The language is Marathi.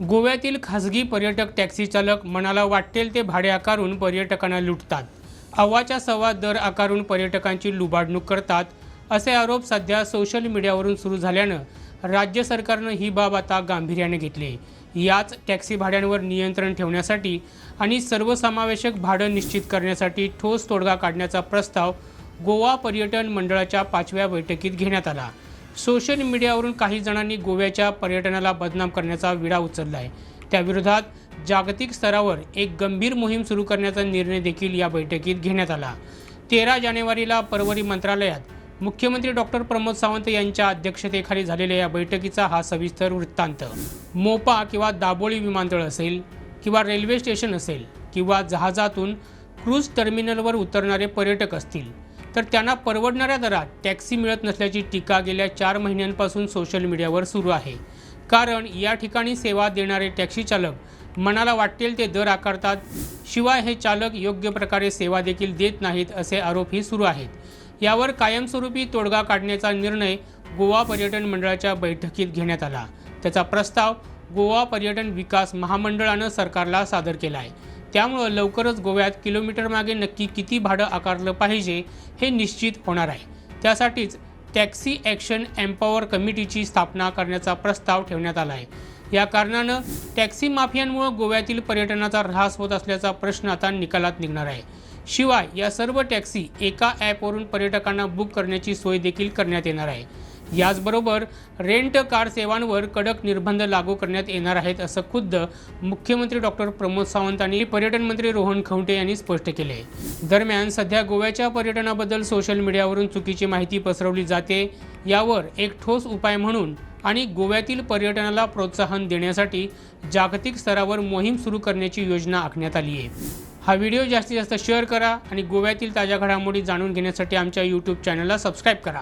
गोव्यातील खासगी पर्यटक टॅक्सी चालक मनाला वाटेल ते भाडे आकारून पर्यटकांना लुटतात. अव्वाच्या सव्वा दर आकारून पर्यटकांची लुबाडणूक करतात असे आरोप सध्या सोशल मीडियावरून सुरू झाल्यानं राज्य सरकारनं ही बाब आता गांभीर्याने घेतली. याच टॅक्सी भाड्यांवर नियंत्रण ठेवण्यासाठी आणि सर्वसमावेशक भाडं निश्चित करण्यासाठी ठोस तोडगा काढण्याचा प्रस्ताव गोवा पर्यटन मंडळाच्या पाचव्या बैठकीत घेण्यात आला. सोशल मीडियावरून काही जणांनी गोव्याच्या पर्यटनाला बदनाम करण्याचा विडा उचलला आहे त्याविरोधात जागतिक स्तरावर एक गंभीर मोहीम सुरू करण्याचा निर्णय देखील या बैठकीत घेण्यात आला. तेरा जानेवारीला परवरी मंत्रालयात मुख्यमंत्री डॉक्टर प्रमोद सावंत यांच्या अध्यक्षतेखाली झालेल्या या बैठकीचा हा सविस्तर वृत्तांत. मोपा किंवा दाबोळी विमानतळ असेल किंवा रेल्वे स्टेशन असेल किंवा जहाजातून क्रूज टर्मिनलवर उतरणारे पर्यटक असतील तर त्यांना परवडणाऱ्या दरात टॅक्सी मिळत नसल्याची टीका गेल्या चार महिन्यांपासून सोशल मीडियावर सुरू आहे. कारण या ठिकाणी सेवा देणारे टॅक्सी चालक मनाला वाटेल ते दर आकारतात शिवाय हे चालक योग्य प्रकारे सेवा देखील देत नाहीत असे आरोपही सुरू आहेत. यावर कायमस्वरूपी तोडगा काढण्याचा निर्णय गोवा पर्यटन मंडळाच्या बैठकीत घेण्यात आला. त्याचा प्रस्ताव गोवा पर्यटन विकास महामंडळानं सरकारला सादर केला आहे त्यामुळं लवकरच गोव्यात किलोमीटर मागे नक्की किती भाडं आकारलं पाहिजे हे निश्चित होणार आहे. त्यासाठीच टॅक्सी ॲक्शन एम्पॉवर कमिटीची स्थापना करण्याचा प्रस्ताव ठेवण्यात आला आहे. या कारणानं टॅक्सी माफियांमुळं गोव्यातील पर्यटनाचा ऱ्हास होत असल्याचा प्रश्न आता निकालात निघणार आहे. शिवाय या सर्व टॅक्सी एका ॲपवरून पर्यटकांना बुक करण्याची सोय देखील करण्यात येणार आहे. याचबरोबर रेंट कार सेवांवर कडक निर्बंध लागू करण्यात येणार आहेत असं खुद्द मुख्यमंत्री डॉक्टर प्रमोद सावंत आणि पर्यटन मंत्री रोहन खंवटे यांनी स्पष्ट केले. दरम्यान सध्या गोव्याच्या पर्यटनाबद्दल सोशल मीडियावरून चुकीची माहिती पसरवली जाते यावर एक ठोस उपाय म्हणून आणि गोव्यातील पर्यटनाला प्रोत्साहन देण्यासाठी जागतिक स्तरावर मोहीम सुरू करण्याची योजना आखण्यात आली आहे. हा व्हिडिओ जास्तीत जास्त शेअर करा आणि गोव्यातील ताज्या घडामोडी जाणून घेण्यासाठी आमच्या यूट्यूब चॅनलला सबस्क्राईब करा.